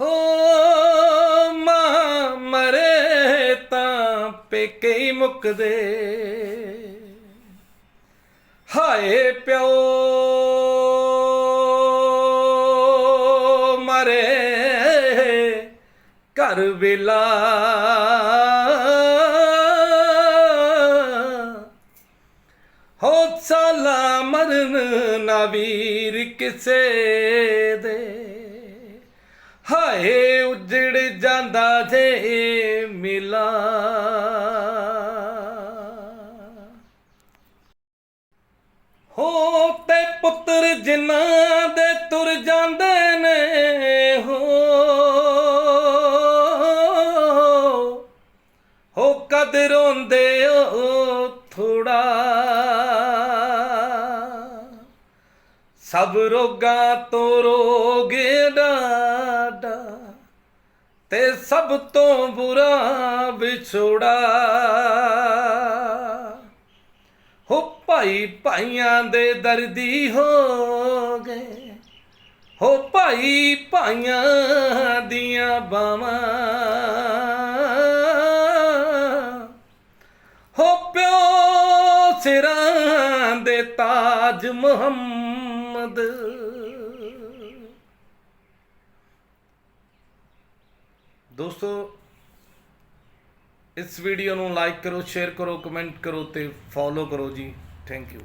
ਹੋ ਮਾਂ ਮਰੇ ਤਾਂ ਪੇਕੇ ਹੀ ਮੁੱਕਦੇ। ਹਾਏ ਪਿਓ ਮਰੇ ਘਰ ਵੇਲਾ। ਹੋ ਸਾਲਾ ਮਰਨ ਨਾ ਵੀਰ ਕਿਸੇ ਦੇ। ਹਾਏ ਉਜੜ ਜਾਂਦਾ ਜੇ ਮਿਲਾ। ਹੋ ਤੇ ਪੁੱਤਰ ਜਿਨ੍ਹਾਂ ਦੇ ਤੁਰ ਜਾਂਦੇ ਨੇ, ਹੋ। ਹੋ ਕਦ ਰੋਂਦੇ ਓ ਥੋੜਾ ਸਭ ਰੋਗਾਂ ਤੋਂ ਰੋਗ ਡਾਡਾ ਤੇ ਸਭ ਤੋਂ ਬੁਰਾ ਵਿਛੋੜਾ। ਹੋ ਭਾਈ ਭਾਈਆਂ ਦੇ ਦਰਦੀ ਹੋ ਗਏ, ਹੋ ਭਾਈ ਭਾਈਆਂ ਦੀਆਂ ਬਾਵਾਂ ਹੋ ਪਿਓ ਸਿਰਾਂ ਦੇ ਤਾਜ ਮੁਹੰਮਦ ਦੋਸਤੋ, ਇਸ ਵੀਡੀਓ ਨੂੰ ਲਾਈਕ ਕਰੋ ਸ਼ੇਅਰ ਕਰੋ ਕਮੈਂਟ ਕਰੋ ਤੇ ਫੋਲੋ ਕਰੋ ਜੀ। Thank you